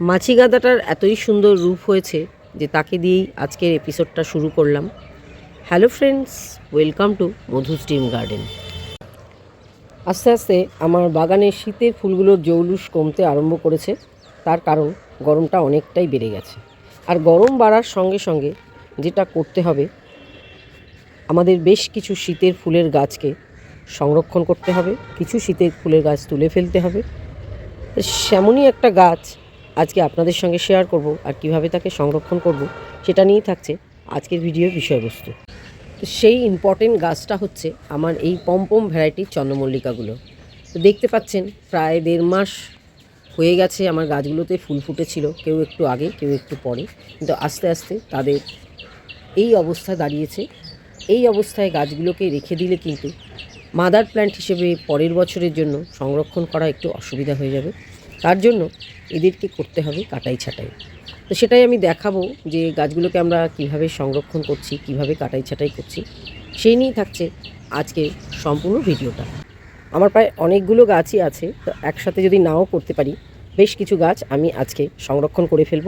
মাছি গাঁদাটার এতই সুন্দর রূপ হয়েছে যে তাকে দিয়েই আজকের এপিসোডটা শুরু করলাম। Hello friends welcome to Madhu's dream garden আস্তে আস্তে আমার বাগানে শীতের ফুলগুলোর জৌলুস কমতে আরম্ভ করেছে, তার কারণ গরমটা অনেকটাই বেড়ে গেছে। আর গরম বাড়ার সঙ্গে সঙ্গে যেটা করতে হবে, আমাদের বেশ কিছু শীতের ফুলের গাছকে সংরক্ষণ করতে হবে, কিছু শীতের ফুলের গাছ তুলে ফেলতে হবে। সেমনই একটা গাছ আজকে আপনাদের সঙ্গে শেয়ার করব আর কীভাবে তাকে সংরক্ষণ করব, সেটা নিয়েই থাকছে আজকের ভিডিওর বিষয়বস্তু। তো সেই ইম্পর্টেন্ট গাছটা হচ্ছে আমার এই পম্পম ভ্যারাইটির চন্দ্রমল্লিকাগুলো। তো দেখতে পাচ্ছেন, প্রায় দেড় মাস হয়ে গেছে আমার গাছগুলোতে ফুল ফুটেছিল, কেউ একটু আগে, কেউ একটু পরে। কিন্তু আস্তে আস্তে তাদের এই অবস্থা দাঁড়িয়েছে। এই অবস্থায় গাছগুলোকে রেখে দিলে কিন্তু মাদার প্ল্যান্ট হিসেবে পরের বছরের জন্য সংরক্ষণ করা একটু অসুবিধা হয়ে যাবে। তার জন্য এদেরকে করতে হবে কাটাই ছাটাই। তো সেটাই আমি দেখাবো যে গাছগুলোকে আমরা কীভাবে সংরক্ষণ করছি, কীভাবে কাটাই ছাটাই করছি। সেই নিয়েই থাকছে আজকে সম্পূর্ণ ভিডিওটা। আমার প্রায় অনেকগুলো গাছই আছে, তো একসাথে যদি নাও করতে পারি, বেশ কিছু গাছ আমি আজকে সংরক্ষণ করে ফেলব।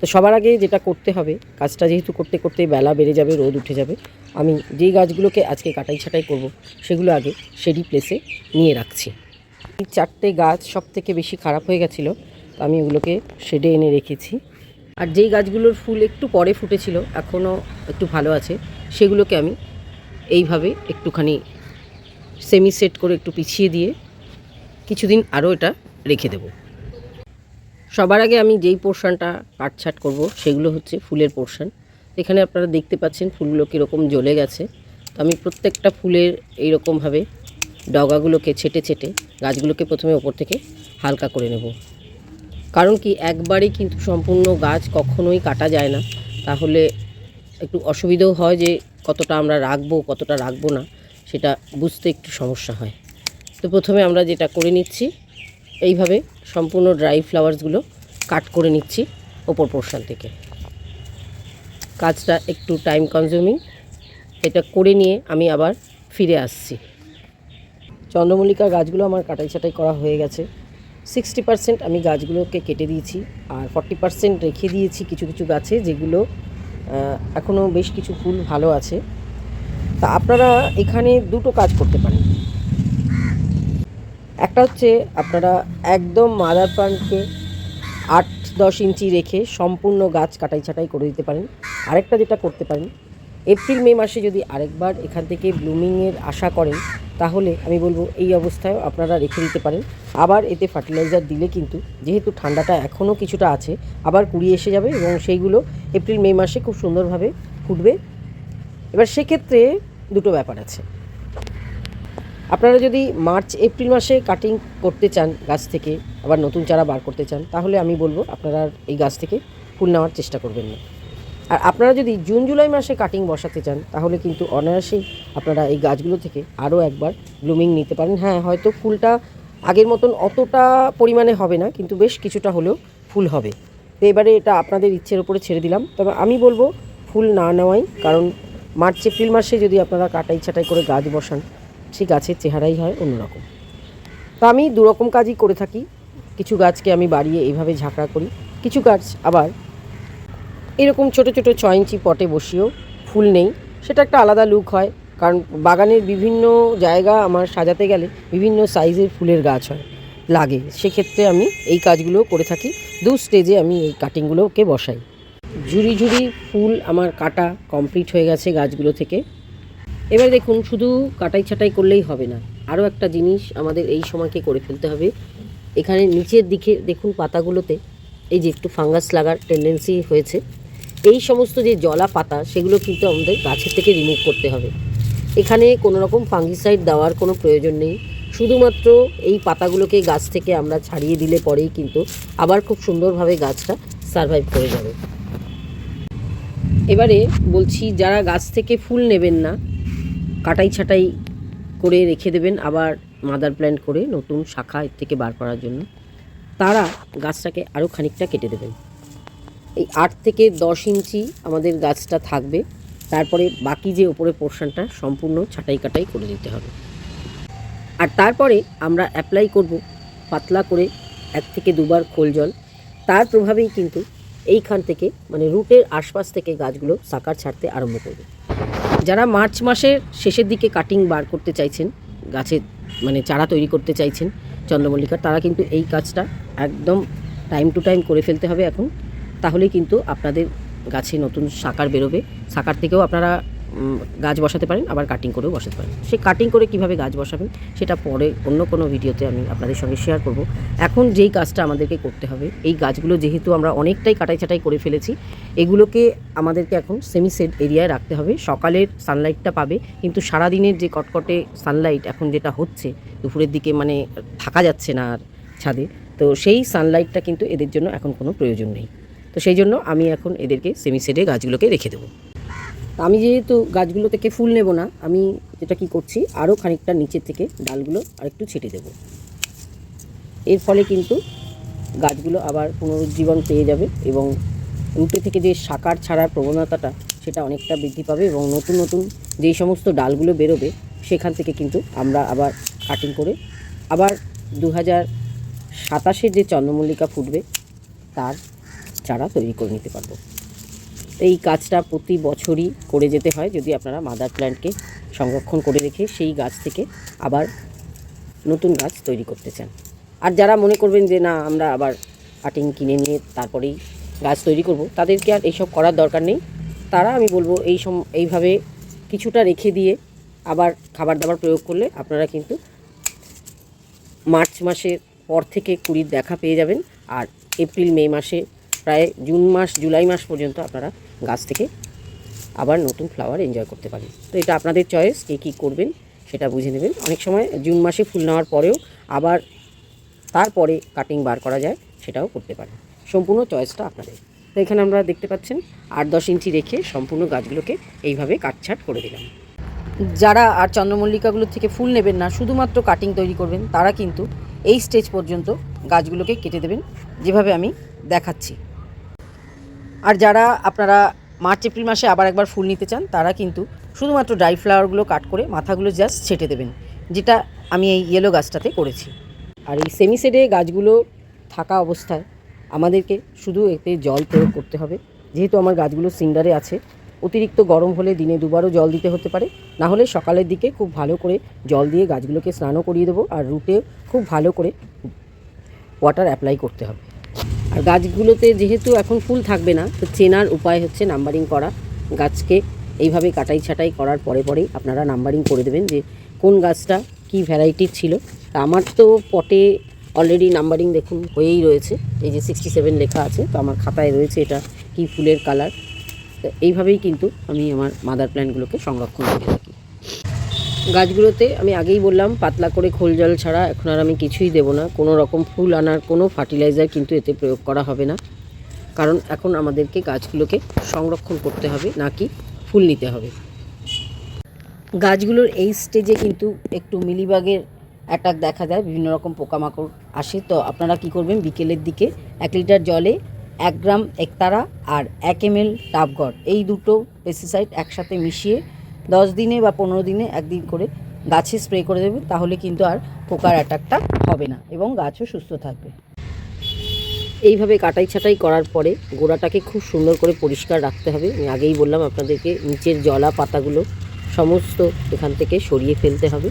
তো সবার আগে যেটা করতে হবে, কাজটা যেহেতু করতে করতে বেলা বেড়ে যাবে, রোদ উঠে যাবে, আমি যেই গাছগুলোকে আজকে কাটাই ছাটাই করব, সেগুলো আগে সেডি প্লেসে নিয়ে রাখছি। এই চারটে গাছ সব থেকে বেশি খারাপ হয়ে গেছিল, তো আমি ওগুলোকে শেডে এনে রেখেছি। আর যেই গাছগুলোর ফুল একটু পরে ফুটেছিল এখনও একটু ভালো আছে, সেগুলোকে আমি এইভাবে একটুখানি সেমি সেট করে একটু পিছিয়ে দিয়ে কিছুদিন আরও এটা রেখে দেবো। সবার আগে আমি যেই পোর্শনটা কাটছাট করব, সেগুলো হচ্ছে ফুলের পোর্শন। এখানে আপনারা দেখতে পাচ্ছেন ফুলগুলো কীরকম জ্বলে গেছে। তো আমি প্রত্যেকটা ফুলের এইরকমভাবে ডগাগুলোকে ছেটে ছেটে গাছগুলোকে প্রথমে ওপর থেকে হালকা করে নেব। কারণ কি একবারে কিন্তু সম্পূর্ণ গাছ কখনোই কাটা যায় না। তাহলে একটু অসুবিধাও হয় যে কতটা আমরা রাখব, কতটা রাখব না, সেটা বুঝতে একটু সমস্যা হয়। তো প্রথমে আমরা যেটা করে নিচ্ছি, এইভাবে সম্পূর্ণ ড্রাই ফ্লাওয়ার্সগুলো কাট করে নিচ্ছি ওপর পোর্শন থেকে। কাজটা একটু টাইম কনজিউমিং। এটা করে নিয়ে আমি আবার ফিরে আসছি। চন্দ্রমল্লিকা গাছগুলো আমার কাটাই ছাটাই করা হয়ে গেছে। সিক্সটি পার্সেন্ট আমি গাছগুলোকে কেটে দিয়েছি আর ফর্টি পার্সেন্ট রেখে দিয়েছি কিছু কিছু গাছে যেগুলো এখনও বেশ কিছু ফুল ভালো আছে। তা আপনারা এখানে দুটো কাজ করতে পারেন। একটা হচ্ছে আপনারা একদম মাদার প্লান্টকে আট দশ ইঞ্চি রেখে সম্পূর্ণ গাছ কাটাই ছাটাই করে দিতে পারেন। আরেকটা যেটা করতে পারেন, এপ্রিল মে মাসে যদি আরেকবার এখান থেকে ব্লুমিংয়ের আশা করেন তাহলে আমি বলব এই অবস্থায়ও আপনারা রেখে দিতে পারেন। আবার এতে ফার্টিলাইজার দিলে কিন্তু যেহেতু ঠান্ডাটা এখনও কিছুটা আছে, আবার কুড়ি এসে যাবে এবং সেইগুলো এপ্রিল, মে মাসে খুব সুন্দরভাবে ফুটবে। এবার সেক্ষেত্রে দুটো ব্যাপার আছে। আপনারা যদি মার্চ, এপ্রিল মাসে কাটিং করতে চান গাছ থেকে, আবার নতুন চারা বার করতে চান, তাহলে আমি বলব আপনারা এই গাছ থেকে ফুল নেওয়ার চেষ্টা করবেন না। আর আপনারা যদি জুন, জুলাই মাসে কাটিং বসাতে চান, তাহলে কিন্তু অনায়াসেই আপনারা এই গাছগুলো থেকে আরও একবার ব্লুমিং নিতে পারেন। হ্যাঁ হয়তো ফুলটা আগের মতন অতটা পরিমাণে হবে না, কিন্তু বেশ কিছুটা হলেও ফুল হবে। তো এবারে এটা আপনাদের ইচ্ছের উপরে ছেড়ে দিলাম। তবে আমি বলব, ফুল না নেওয়াই, কারণ মার্চ, এপ্রিল মাসে যদি আপনারা কাটাই ছাটাই করে গাছ বসান, সেই গাছের চেহারাই হয় অন্যরকম। তা আমি দুরকম কাজই করে থাকি। কিছু গাছকে আমি বাড়িয়ে এইভাবে ঝাঁকড়া করি, কিছু গাছ আবার এরকম ছোট ছোট ছ ইঞ্চি পটে বসিয়েও ফুল নেই। সেটা একটা আলাদা লুক হয়, কারণ বাগানের বিভিন্ন জায়গা আমার সাজাতে গেলে বিভিন্ন সাইজের ফুলের গাছ হয়, লাগে। সেক্ষেত্রে আমি এই কাজগুলো করে থাকি। দু স্টেজে আমি এই কাটিংগুলোকে বসাই। ঝুড়ি ঝুড়ি ফুল আমার কাটা কমপ্লিট হয়ে গেছে গাছগুলো থেকে। এবার দেখুন, শুধু কাটাই ছাটাই করলেই হবে না। আরও একটা জিনিস আমাদের এই সময়কে করে ফেলতে হবে। এখানে নিচের দিকে দেখুন পাতাগুলোতে, এই যে একটু ফাঙ্গাস লাগার টেন্ডেন্সি হয়েছে। এই সমস্ত যে জলা পাতা, সেগুলো কিন্তু আমাদের গাছের থেকে রিমুভ করতে হবে। এখানে কোনো রকম ফাঙ্গিসাইড দেওয়ার কোনো প্রয়োজন নেই। শুধুমাত্র এই পাতাগুলোকে গাছ থেকে আমরা ছাড়িয়ে দিলে পরেই কিন্তু আবার খুব সুন্দরভাবে গাছটা সারভাইভ করে যাবে। এবারে বলছি, যারা গাছ থেকে ফুল নেবেন না, কাটাই ছাটাই করে রেখে দেবেন আবার মাদার প্ল্যান্ট করে নতুন শাখা এর থেকে বার করার জন্য, তারা গাছটাকে আরও খানিকটা কেটে দেবেন। এই আট থেকে দশ ইঞ্চি আমাদের গাছটা থাকবে। তারপরে বাকি যে ওপরে পোর্শনটা, সম্পূর্ণ ছাটাই কাটাই করে দিতে হবে। আর তারপরে আমরা অ্যাপ্লাই করব পাতলা করে এক থেকে দুবার খোল জল। তার প্রভাবেই কিন্তু এইখান থেকে মানে রুটের আশপাশ থেকে গাছগুলো সাকার ছাড়তে আরম্ভ করবে। যারা মার্চ মাসের শেষের দিকে কাটিং বার করতে চাইছেন, গাছের মানে চারা তৈরি করতে চাইছেন চন্দ্রমল্লিকার তারা কিন্তু এই কাজটা একদম টাইম টু টাইম করে ফেলতে হবে এখন। তাহলেই কিন্তু আপনাদের গাছে নতুন সাকার বেরোবে। সাকার থেকেও আপনারা গাছ বসাতে পারেন, আবার কাটিং করেও বসাতে পারেন। সেই কাটিং করে কীভাবে গাছ বসাবেন, সেটা পরে অন্য কোনো ভিডিওতে আমি আপনাদের সঙ্গে শেয়ার করব। এখন যেই কাজটা আমাদেরকে করতে হবে, এই গাছগুলো যেহেতু আমরা অনেকটাই কাটাই ছাটাই করে ফেলেছি, এগুলোকে আমাদেরকে এখন সেমি সেড এরিয়ায় রাখতে হবে। সকালের সানলাইটটা পাবে, কিন্তু সারাদিনের যে কটকটে সানলাইট এখন যেটা হচ্ছে, দুপুরের দিকে মানে থাকা যাচ্ছে না আর ছাদে, তো সেই সানলাইটটা কিন্তু এদের জন্য এখন কোনো প্রয়োজন নেই। তো সেই জন্য আমি এখন এদেরকে সেমি সেডে গাছগুলোকে রেখে দেবো। আমি যেহেতু গাছগুলো থেকে ফুল নেব না, আমি যেটা কি করছি আরও খানিকটা নিচের থেকে ডালগুলো আরেকটু ছেটে দেব। এর ফলে কিন্তু গাছগুলো আবার পুনরুজ্জীবন পেয়ে যাবে এবং রুটে থেকে যে সাকার ছাড়ার প্রবণতাটা, সেটা অনেকটা বৃদ্ধি পাবে এবং নতুন নতুন যেই সমস্ত ডালগুলো বেরোবে, সেখান থেকে কিন্তু আমরা আবার কাটিং করে আবার দু হাজার সাতাশের যে চন্দ্রমল্লিকা ফুটবে, তার চারা তৈরি করে নিতে পারব। তো এই কাজটা প্রতি বছরই করে যেতে হয়, যদি আপনারা মাদার প্ল্যান্টকে সংরক্ষণ করে রেখে সেই গাছ থেকে আবার নতুন গাছ তৈরি করতে চান। আর যারা মনে করবেন যে, না, আমরা আবার কাটিং কিনে নিয়ে তারপরেই গাছ তৈরি করব, তাদেরকে আর এইসব করার দরকার নেই। তারা, আমি বলব, এই সম, এইভাবে কিছুটা রেখে দিয়ে আবার খাবার দাবার প্রয়োগ করলে আপনারা কিন্তু মার্চ মাসের পর থেকে কুড়ির দেখা পেয়ে যাবেন। আর এপ্রিল, মে মাসে প্রায় জুন মাস, জুলাই মাস পর্যন্ত আপনারা গাছ থেকে আবার নতুন ফ্লাওয়ার এনজয় করতে পারেন। তো এটা আপনাদের চয়েস কে কী করবেন সেটা বুঝে নেবেন। অনেক সময় জুন মাসে ফুল নেওয়ার পরেও আবার তারপরে কাটিং বার করা যায়, সেটাও করতে পারেন। সম্পূর্ণ চয়েসটা আপনাদের। তো এখানে আমরা দেখতে পাচ্ছেন, আট দশ ইঞ্চি রেখে সম্পূর্ণ গাছগুলোকে এইভাবে কাটছাট করে দিলাম। যারা আর চন্দ্রমল্লিকাগুলোর থেকে ফুল নেবেন না, শুধুমাত্র কাটিং তৈরি করবেন, তারা কিন্তু এই স্টেজ পর্যন্ত গাছগুলোকে কেটে দেবেন, যেভাবে আমি দেখাচ্ছি। আর যারা আপনারা মার্চ, এপ্রিল মাসে আবার একবার ফুল নিতে চান, তারা কিন্তু শুধুমাত্র ড্রাই ফ্লাওয়ারগুলো কাট করে মাথাগুলো জাস্ট ছেটে দেবেন, যেটা আমি এই ইয়েলো গাছটাতে করেছি। আর এই সেমি সেডে গাছগুলো থাকা অবস্থায় আমাদেরকে শুধু এতে জল প্রয়োগ করতে হবে। যেহেতু আমার গাছগুলো সিন্ডারে আছে, অতিরিক্ত গরম হলে দিনে দুবারও জল দিতে হতে পারে। না হলে সকালের দিকে খুব ভালো করে জল দিয়ে গাছগুলোকে স্নানও করিয়ে দেবো, আর রুটে খুব ভালো করে ওয়াটার অ্যাপ্লাই করতে হবে। আর গাছগুলোতে যেহেতু এখন ফুল থাকবে না, তো চেনার উপায় হচ্ছে নাম্বারিং করা। গাছকে এইভাবে কাটাই ছাটাই করার পরে পরেই আপনারা নাম্বারিং করে দেবেন যে কোন গাছটা কি ভ্যারাইটির ছিল। তা আমার তো পটে অলরেডি নাম্বারিং দেখুন হয়েই রয়েছে। এই যে সিক্সটি সেভেন লেখা আছে, তো আমার খাতায় রয়েছে এটা কি ফুলের কালার তো এইভাবেই কিন্তু আমি আমার মাদার প্ল্যান্টগুলোকে সংরক্ষণ করে থাকি গাছগুলোতে আমি আগেই বললাম, পাতলা করে খোল জল ছাড়া এখন আর আমি কিছুই দেবো না। কোনো রকম ফুল আনার কোনো ফার্টিলাইজার কিন্তু এতে প্রয়োগ করা হবে না। কারণ এখন আমাদেরকে গাছগুলোকে সংরক্ষণ করতে হবে নাকি ফুল নিতে হবে। গাছগুলোর এই স্টেজে কিন্তু একটু মিলিবাগের অ্যাটাক দেখা যায় বিভিন্ন রকম পোকামাকড় আসে। তো আপনারা কি করবেন? বিকেলের দিকে এক লিটার জলে এক গ্রাম একতারা আর এক এম এল টাবগড় এই দুটো পেস্টিসাইড একসাথে মিশিয়ে দশ দিনে বা পনেরো দিনে একদিন করে গাছে স্প্রে করে দেবে, তাহলে কিন্তু আর পোকার অ্যাটাকটা হবে না এবং গাছও সুস্থ থাকবে। এইভাবে কাটাই ছাটাই করার পরে গোড়াটাকে খুব সুন্দর করে পরিষ্কার রাখতে হবে। আমি আগেই বললাম আপনাদেরকে, নিচের জলা পাতাগুলো সমস্ত এখান থেকে সরিয়ে ফেলতে হবে,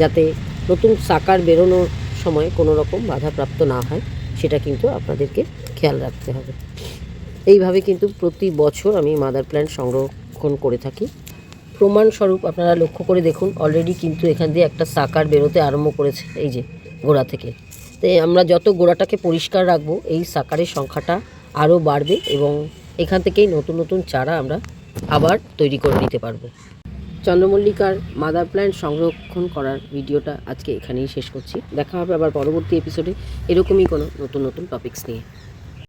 যাতে নতুন সাকার বেরোনোর সময় কোনো রকম বাধাপ্রাপ্ত না হয়, সেটা কিন্তু আপনাদেরকে খেয়াল রাখতে হবে। এইভাবে কিন্তু প্রতি বছর আমি মাদার প্ল্যান্ট সংরক্ষণ করে থাকি। প্রমাণস্বরূপ আপনারা লক্ষ্য করে দেখুন অলরেডি কিন্তু এখান দিয়ে একটা সাকার বেরোতে আরম্ভ করেছে, এই যে গোড়া থেকে। তো আমরা যত গোড়াটাকে পরিষ্কার রাখব, এই সাকারের সংখ্যাটা আরও বাড়বে এবং এখান থেকেই নতুন নতুন চারা আমরা আবার তৈরি করে নিতে পারব। চন্দ্রমল্লিকার মাদার প্ল্যান্ট সংরক্ষণ করার ভিডিওটা আজকে এখানেই শেষ করছি। দেখা হবে আবার পরবর্তী এপিসোডে এরকমই কোনো নতুন নতুন টপিকস নিয়ে।